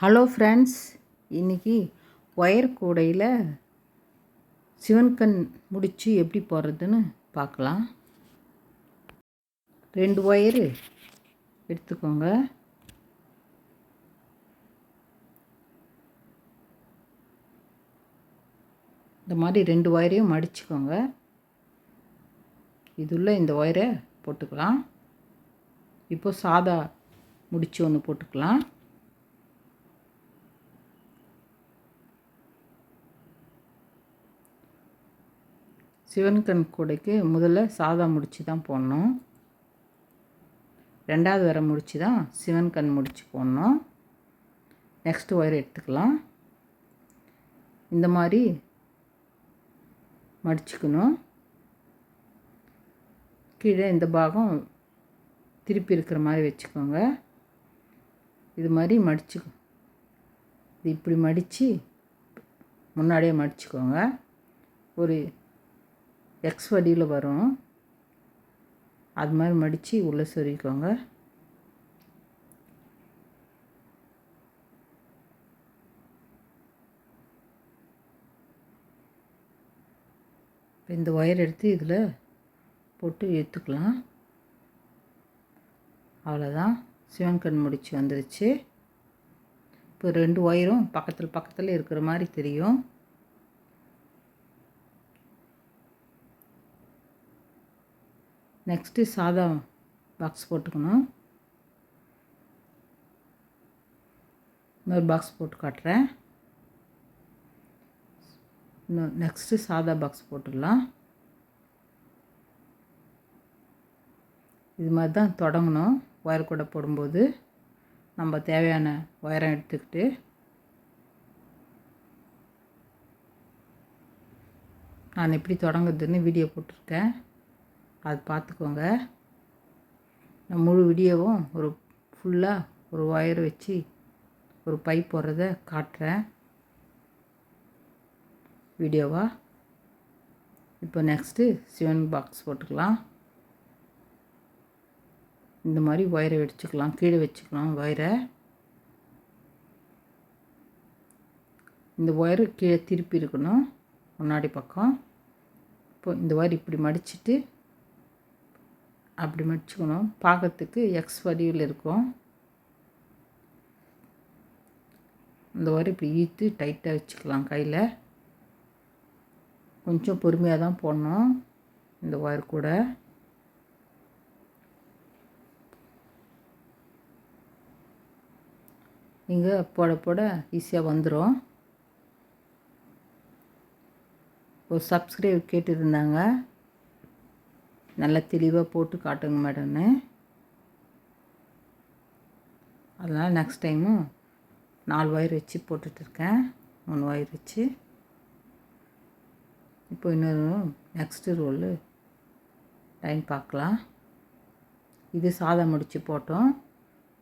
Hello friends இன்றைக்கி wire கூடையில் சிவன்கண் முடித்து எப்படி போடுறதுன்னு பார்க்கலாம். ரெண்டு ஒயரு எடுத்துக்கோங்க. இந்த மாதிரி ரெண்டு ஒயரையும் மடிச்சுக்கோங்க. இதுள்ள இந்த ஒயரை போட்டுக்கலாம். இப்போ சாதா முடிச்சு ஒன்று போட்டுக்கலாம். சிவன்கண் கூடைக்கு முதல்ல சாதா முடிச்சு தான் போடணும். ரெண்டாவது வர முடிச்சு தான் சிவன்கண் முடிச்சு போடணும். நெக்ஸ்ட்டு ஒயர் எடுத்துக்கலாம். இந்த மாதிரி மடிச்சுக்கணும். கீழே இந்த பாகம் திருப்பி இருக்கிற மாதிரி வச்சுக்கோங்க. இது மாதிரி மடிச்சு இது இப்படி மடித்து முன்னாடியே மடிச்சுக்கோங்க. ஒரு எக்ஸ் வடியில் வரும். அது மாதிரி மடித்து உள்ளே சொருகிக்கோங்க. இப்போ இந்த ஒயர் எடுத்து இதில் போட்டு ஏற்றுக்கலாம் அவ்வளோதான். சிவன்கண் முடிச்சு வந்துருச்சு. இப்போ ரெண்டு ஒயரும் பக்கத்தில் பக்கத்தில் இருக்கிற மாதிரி தெரியும். நெக்ஸ்ட்டு சாதா பாக்ஸ் போட்டுக்கணும். இன்னொரு பாக்ஸ் போட்டு காட்டுறேன். இன்னும் நெக்ஸ்ட்டு சாதா பாக்ஸ் போட்டுடலாம். இது மாதிரி தான் தொடங்கணும். ஒயர் கூட போடும்போது நம்ம தேவையான ஒயரம் எடுத்துக்கிட்டு. நான் எப்படி தொடங்குறதுன்னு வீடியோ போட்டிருக்கேன். அது பார்த்துக்கோங்க. நான் முழு வீடியோவும் ஒரு ஃபுல்லாக ஒரு ஒயர் வச்சு ஒரு பைப் போடுறத காட்டுறேன். வீடியோவா? இப்போ நெக்ஸ்ட்டு சிவன் பாக்ஸ் போட்டுக்கலாம். இந்த மாதிரி ஒயரை வெடிச்சுக்கலாம். கீழே வச்சுக்கலாம் ஒயரை இந்த ஒயரு கீழே திருப்பி இருக்கணும். முன்னாடி பக்கம். இப்போ இந்த ஒயர் இப்படி மடிச்சுட்டு அப்படி மடிச்சுக்கணும். பார்க்கறதுக்கு எக்ஸ் வடிவில் இருக்கும். இந்த வாரம் இப்படி ஈத்து டைட்டாக வச்சுக்கலாம் கையில். கொஞ்சம் பொறுமையாக தான் போடணும். இந்த ஒயர் கூட. நீங்கள் போட போட ஈஸியாக வந்துடும் ஒரு சப்ஸ்கிரைப் கேட்டுருந்தாங்க. நல்லா தெளிவாக போட்டு காட்டுங்க மேடம்னு அதனால் நெக்ஸ்ட் டைமும் நாலு ஒயர் வச்சு போட்டுட்ருக்கேன் மூணு ஒயர் வச்சு. இப்போ இன்னொரு நெக்ஸ்ட்டு ரோலு லைன் பார்க்கலாம். இது சாதம் முடித்து போட்டோம்.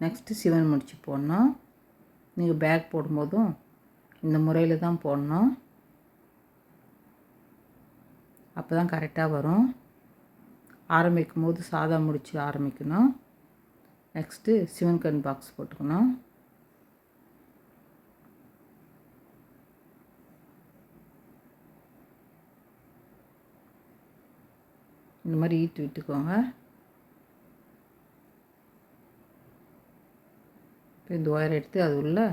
நெக்ஸ்ட்டு சிவன் முடித்து போடணும். நீங்கள் பேக் போடும்போதும் இந்த முறையில் தான் போடணும். அப்போ தான் கரெக்டாக வரும். ஆரம்பிக்கும் போது சாதா முடித்து ஆரம்பிக்கணும். நெக்ஸ்ட்டு சிவன் கண் பாக்ஸ் போட்டுக்கணும். இந்த மாதிரி ஈட்டு விட்டுக்கோங்க. இப்போ இந்த ஒயர் எடுத்து அது உள்ளே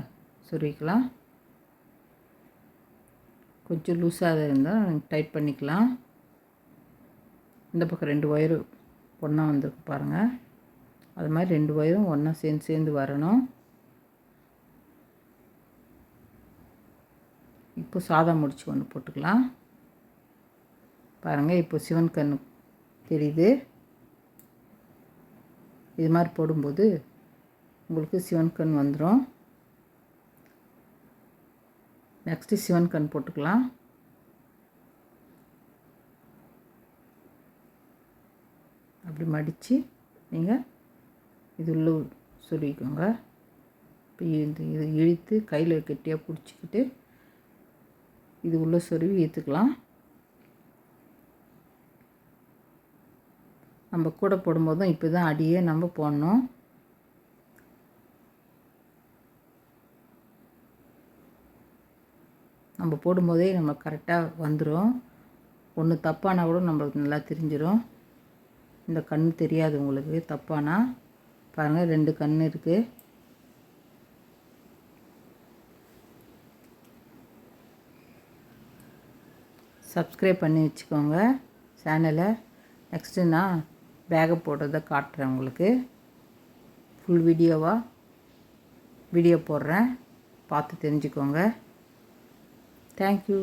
சுருவிக்கலாம் கொஞ்சம் லூஸாக இருந்தால் டைட் பண்ணிக்கலாம். இந்த பக்கம் ரெண்டு ஒயரு ஒன்றா வந்திருக்கு பாருங்கள் அது மாதிரி ரெண்டு ஒயரும் ஒன்றா சேர்ந்து சேர்ந்து வரணும். இப்போ சாதா முடிச்சு ஒன்று போட்டுக்கலாம். பாருங்கள் இப்போ சிவன் கண் தெரியுது. இது மாதிரி போடும்போது உங்களுக்கு சிவன் கண் வந்துடும் நெக்ஸ்ட்டு சிவன் கண் போட்டுக்கலாம். இப்படி மடித்து நீங்கள் இது உள்ள சொல்லிக்கோங்க. இப்போ இது இது இழுத்து கையில் கெட்டியாக பிடிச்சிக்கிட்டு இது உள்ளே சொருவி ஏற்றுக்கலாம் நம்ம கூட போடும்போதும் இப்போ தான் அடியே நம்ம போடணும். நம்ம போடும்போதே நம்ம கரெக்டாக வந்துடும் ஒன்று தப்பானா கூட நம்மளுக்கு நல்லா தெரிஞ்சிடும் இந்த கண் தெரியாது உங்களுக்கு. தப்பானா? பாருங்கள் ரெண்டு கண் இருக்குது சப்ஸ்கிரைப் பண்ணி வச்சுக்கோங்க சேனலை. நெக்ஸ்ட்டு நான் பேக்கை போடுறத காட்டுறேன் உங்களுக்கு. ஃபுல் வீடியோவாக வீடியோ போடுறேன். பார்த்து தெரிஞ்சுக்கோங்க. தேங்க்யூ